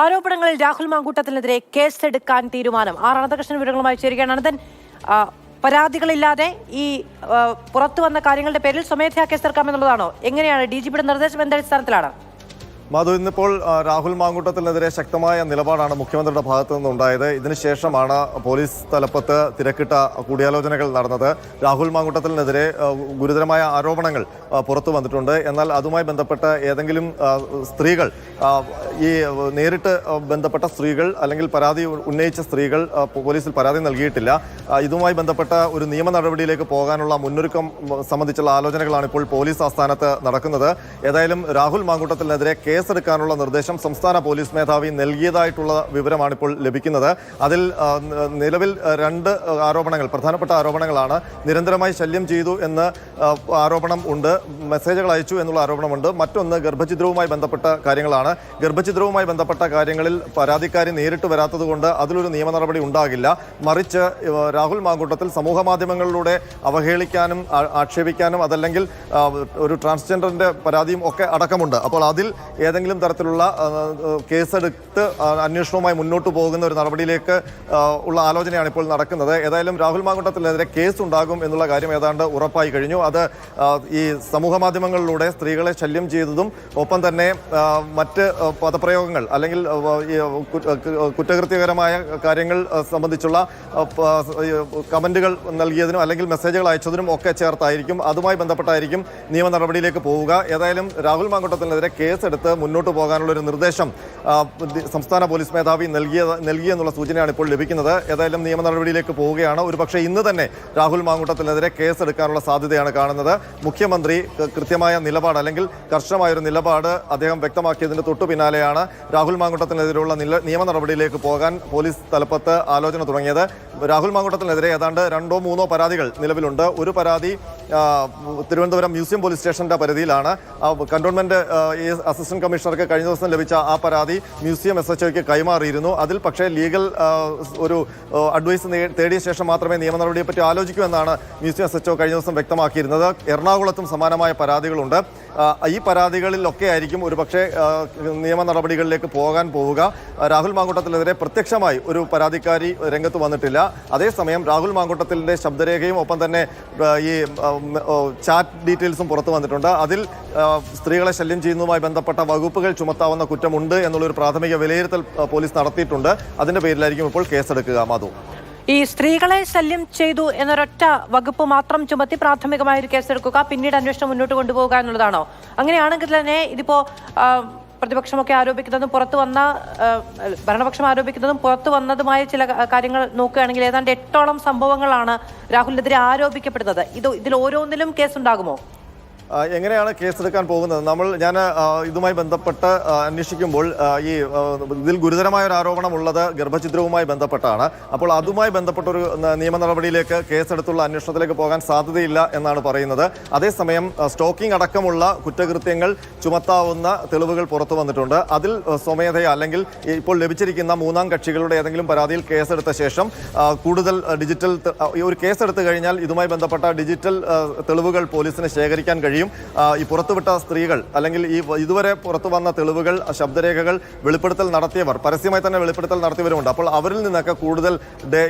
ആരോപണങ്ങളിൽ രാഹുൽ മാങ്കൂട്ടത്തിനെതിരെ കേസെടുക്കാൻ തീരുമാനം. ആർ അനന്തകൃഷ്ണൻ വിവരങ്ങളുമായി ചേരുകയാണ് അനന്തൻ. പരാതികളില്ലാതെ ഈ പുറത്തു വന്ന കാര്യങ്ങളുടെ പേരിൽ സ്വമേധയാ കേസെടുക്കാമെന്നുള്ളതാണോ? എങ്ങനെയാണ്? ഡി ജി പിയുടെ നിർദ്ദേശം എന്തടിസ്ഥാനത്തിലാണ് മധു ഇന്നിപ്പോൾ രാഹുൽ മാങ്കൂട്ടത്തിനെതിരെ ശക്തമായ നിലപാടാണ് മുഖ്യമന്ത്രിയുടെ ഭാഗത്തു നിന്നുണ്ടായത്. ഇതിനുശേഷമാണ് പോലീസ് തലപ്പത്ത് തിരക്കിട്ട കൂടിയാലോചനകൾ നടന്നത്. രാഹുൽ മാങ്കൂട്ടത്തിനെതിരെ ഗുരുതരമായ ആരോപണങ്ങൾ പുറത്തു വന്നിട്ടുണ്ട്. എന്നാൽ അതുമായി ബന്ധപ്പെട്ട ഏതെങ്കിലും സ്ത്രീകൾ ഈ നേരിട്ട് ബന്ധപ്പെട്ട സ്ത്രീകൾ അല്ലെങ്കിൽ പരാതി ഉന്നയിച്ച സ്ത്രീകൾ പോലീസിൽ പരാതി നൽകിയിട്ടില്ല. ഇതുമായി ബന്ധപ്പെട്ട ഒരു നിയമ നടപടിയിലേക്ക് പോകാനുള്ള മുന്നൊരുക്കം സംബന്ധിച്ചുള്ള ആലോചനകളാണ് ഇപ്പോൾ പോലീസ് ആസ്ഥാനത്ത് നടക്കുന്നത്. ഏതായാലും രാഹുൽ മാങ്കൂട്ടത്തിനെതിരെ കേസെടുക്കാനുള്ള നിർദ്ദേശം സംസ്ഥാന പോലീസ് മേധാവി നൽകിയതായിട്ടുള്ള വിവരമാണ് ഇപ്പോൾ ലഭിക്കുന്നത്. അതിൽ നിലവിൽ രണ്ട് ആരോപണങ്ങൾ പ്രധാനപ്പെട്ട ആരോപണങ്ങളാണ് നിരന്തരമായി ശല്യം ചെയ്തു എന്ന് ആരോപണം ഉണ്ട് മെസ്സേജുകൾ അയച്ചു എന്നുള്ള ആരോപണമുണ്ട്. മറ്റൊന്ന് ഗർഭഛിദ്രവുമായി ബന്ധപ്പെട്ട കാര്യങ്ങളാണ്. ഗർഭഛിദ്രവുമായി ബന്ധപ്പെട്ട കാര്യങ്ങളിൽ പരാതിക്കാരി നേരിട്ട് വരാത്തതുകൊണ്ട് അതിലൊരു നിയമ നടപടി ഉണ്ടാകില്ല. മറിച്ച് രാഹുൽ മാങ്കൂട്ടത്തിൽ സമൂഹ മാധ്യമങ്ങളിലൂടെ അവഹേളിക്കാനും ആക്ഷേപിക്കാനും അതല്ലെങ്കിൽ ഒരു ട്രാൻസ്ജെൻഡറിന്റെ പരാതിയും ഒക്കെ അടക്കമുണ്ട്. അപ്പോൾ അതിൽ ഏതെങ്കിലും തരത്തിലുള്ള കേസെടുത്ത് അന്വേഷണവുമായി മുന്നോട്ട് പോകുന്ന ഒരു നടപടിയിലേക്ക് ഉള്ള ആലോചനയാണ് ഇപ്പോൾ നടക്കുന്നത്. ഏതായാലും രാഹുൽ മാങ്കുട്ടത്തിനെതിരെ കേസ് ഉണ്ടാകും എന്നുള്ള കാര്യം ഏതാണ്ട് ഉറപ്പായി കഴിഞ്ഞു. അത് ഈ സമൂഹ മാധ്യമങ്ങളിലൂടെ സ്ത്രീകളെ ശല്യം ചെയ്തതും ഒപ്പം തന്നെ മറ്റ് പദപ്രയോഗങ്ങൾ അല്ലെങ്കിൽ കുറ്റകൃത്യകരമായ കാര്യങ്ങൾ സംബന്ധിച്ചുള്ള കമന്റുകൾ നൽകിയതിനും അല്ലെങ്കിൽ മെസ്സേജുകൾ അയച്ചതിനും ഒക്കെ ചേർത്തായിരിക്കും. അതുമായി ബന്ധപ്പെട്ടായിരിക്കും നിയമ നടപടിയിലേക്ക് പോവുക. ഏതായാലും രാഹുൽ മാങ്കുട്ടത്തിനെതിരെ കേസെടുത്ത് മുന്നോട്ട് പോകാനുള്ള ഒരു നിർദ്ദേശം സംസ്ഥാന പോലീസ് മേധാവി നൽകിയ നൽകിയെന്നുള്ള സൂചനയാണ് ഇപ്പോൾ ലഭിക്കുന്നത്. ഏതായാലും നിയമ നടപടിയിലേക്ക് പോവുകയാണ്. ഒരുപക്ഷെ ഇന്ന് തന്നെ രാഹുൽ മാങ്കൂട്ടത്തിനെതിരെ കേസെടുക്കാനുള്ള സാധ്യതയാണ് കാണുന്നത്. മുഖ്യമന്ത്രി കൃത്യമായ നിലപാട് അല്ലെങ്കിൽ കർശനമായൊരു നിലപാട് അദ്ദേഹം വ്യക്തമാക്കിയതിന് തൊട്ടു പിന്നാലെയാണ് രാഹുൽ മാങ്കൂട്ടത്തിനെതിരെയുള്ള നിയമ നടപടിയിലേക്ക് പോകാൻ പോലീസ് തലപ്പത്ത് ആലോചന തുടങ്ങിയത്. രാഹുൽ മാങ്കൂട്ടത്തിനെതിരെ ഏതാണ്ട് രണ്ടോ മൂന്നോ പരാതികൾ നിലവിലുണ്ട്. ഒരു പരാതി തിരുവനന്തപുരം മ്യൂസിയം പോലീസ് സ്റ്റേഷന്റെ പരിധിയിലാണ്. കണ്ടോൺമെന്റ് അസിസ്റ്റന്റ് കമ്മീഷണർക്ക് കഴിഞ്ഞ ദിവസം ലഭിച്ച ആ പരാതി മ്യൂസിയം എസ് എച്ച് ഒക്ക് കൈമാറിയിരുന്നു. അതിൽ പക്ഷേ ലീഗൽ ഒരു അഡ്വൈസ് തേടിയ ശേഷം മാത്രമേ നിയമ നടപടിയെപ്പറ്റി ആലോചിക്കൂ എന്നാണ് മ്യൂസിയം എസ് എച്ച് കഴിഞ്ഞ ദിവസം വ്യക്തമാക്കിയിരുന്നത്. എറണാകുളത്തും സമാനമായ പരാതികളുണ്ട്. ഈ പരാതികളിലൊക്കെ ആയിരിക്കും ഒരുപക്ഷെ പക്ഷേ നിയമ നടപടികളിലേക്ക് പോകാൻ പോവുക. രാഹുൽ മാങ്കൂട്ടത്തിനെതിരെ പ്രത്യക്ഷമായി ഒരു പരാതിക്കാരി രംഗത്ത് വന്നിട്ടില്ല. അതേസമയം രാഹുൽ മാങ്കൂട്ടത്തിന്റെ ശബ്ദരേഖയും ഒപ്പം തന്നെ ഈ ചാറ്റ് ഡീറ്റെയിൽസും പുറത്തു വന്നിട്ടുണ്ട്. അതിൽ സ്ത്രീകളെ ശല്യം ചെയ്യുന്നതുമായി ബന്ധപ്പെട്ട വകുപ്പുകൾ ചുമത്താവുന്ന കുറ്റമുണ്ട് എന്നുള്ളൊരു പ്രാഥമിക വിലയിരുത്തൽ പോലീസ് നടത്തിയിട്ടുണ്ട്. അതിന്റെ പേരിലായിരിക്കും ഇപ്പോൾ കേസെടുക്കുക മാധു. ഈ സ്ത്രീകളെ ശല്യം ചെയ്തു എന്നൊരൊറ്റ വകുപ്പ് മാത്രം ചുമത്തി പ്രാഥമികമായ ഒരു കേസെടുക്കുക പിന്നീട് അന്വേഷണം മുന്നോട്ട് കൊണ്ടുപോകുക എന്നുള്ളതാണോ? അങ്ങനെയാണെങ്കിൽ തന്നെ ഇതിപ്പോ പ്രതിപക്ഷമൊക്കെ ആരോപിക്കുന്നതും പുറത്തു വന്ന ഭരണപക്ഷം ആരോപിക്കുന്നതും പുറത്തു വന്നതുമായ ചില കാര്യങ്ങൾ നോക്കുകയാണെങ്കിൽ ഏതാണ്ട് എട്ടോളം സംഭവങ്ങളാണ് രാഹുലിനെതിരെ ആരോപിക്കപ്പെടുന്നത്. ഇത് ഇതിൽ ഓരോന്നിലും കേസുണ്ടാകുമോ? എങ്ങനെയാണ് കേസെടുക്കാൻ പോകുന്നത്? നമ്മൾ ഞാൻ ഇതുമായി ബന്ധപ്പെട്ട് അന്വേഷിക്കുമ്പോൾ ഈ ഇതിൽ ഗുരുതരമായ ഒരു ആരോപണമുള്ളത് ഗർഭഛിദ്രവുമായി ബന്ധപ്പെട്ടാണ്. അപ്പോൾ അതുമായി ബന്ധപ്പെട്ട ഒരു നിയമ നടപടിയിലേക്ക് കേസെടുത്തുള്ള അന്വേഷണത്തിലേക്ക് പോകാൻ സാധ്യതയില്ല എന്നാണ് പറയുന്നത്. അതേസമയം സ്റ്റോക്കിംഗ് അടക്കമുള്ള കുറ്റകൃത്യങ്ങൾ ചുമത്താവുന്ന തെളിവുകൾ പുറത്തു വന്നിട്ടുണ്ട്. അതിൽ സ്വമേധയ അല്ലെങ്കിൽ ഇപ്പോൾ ലഭിച്ചിരിക്കുന്ന മൂന്നാം കക്ഷികളുടെ ഏതെങ്കിലും പരാതിയിൽ കേസെടുത്ത ശേഷം കൂടുതൽ ഡിജിറ്റൽ ഒരു കേസെടുത്തു കഴിഞ്ഞാൽ ഇതുമായി ബന്ധപ്പെട്ട ഡിജിറ്റൽ തെളിവുകൾ പോലീസിന് ശേഖരിക്കാൻ ആ, ഈ പുറത്തുവിട്ട സ്ത്രീകൾ അല്ലെങ്കിൽ ഈ ഇതുവരെ പുറത്തു വന്ന തെളിവുകൾ ശബ്ദരേഖകൾ വെളിപ്പെടുത്തൽ നടത്തിയവർ പരസ്യമായി തന്നെ വെളിപ്പെടുത്തൽ നടത്തിയവരുമുണ്ട്. അപ്പോൾ അവരിൽ നിന്നൊക്കെ കൂടുതൽ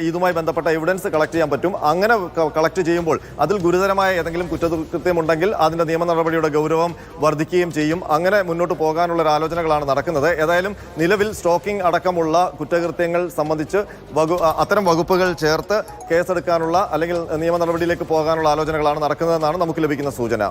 ഇതുമായി ബന്ധപ്പെട്ട എവിഡൻസ് കളക്ട് ചെയ്യാൻ പറ്റും. അങ്ങനെ കളക്ട് ചെയ്യുമ്പോൾ അതിൽ ഗുരുതരമായ ഏതെങ്കിലും കുറ്റകൃത്യമുണ്ടെങ്കിൽ അതിന്റെ നിയമ നടപടിയുടെ ഗൗരവം വർദ്ധിക്കുകയും ചെയ്യും. അങ്ങനെ മുന്നോട്ട് പോകാനുള്ള ഒരു ആലോചനകളാണ് നടക്കുന്നത്. ഏതായാലും നിലവിൽ സ്റ്റോക്കിംഗ് അടക്കമുള്ള കുറ്റകൃത്യങ്ങൾ സംബന്ധിച്ച് വകു അത്തരം വകുപ്പുകൾ ചേർത്ത് കേസെടുക്കാനുള്ള അല്ലെങ്കിൽ നിയമ നടപടിയിലേക്ക് പോകാനുള്ള ആലോചനകളാണ് നടക്കുന്നതെന്നാണ് നമുക്ക് ലഭിക്കുന്ന സൂചന.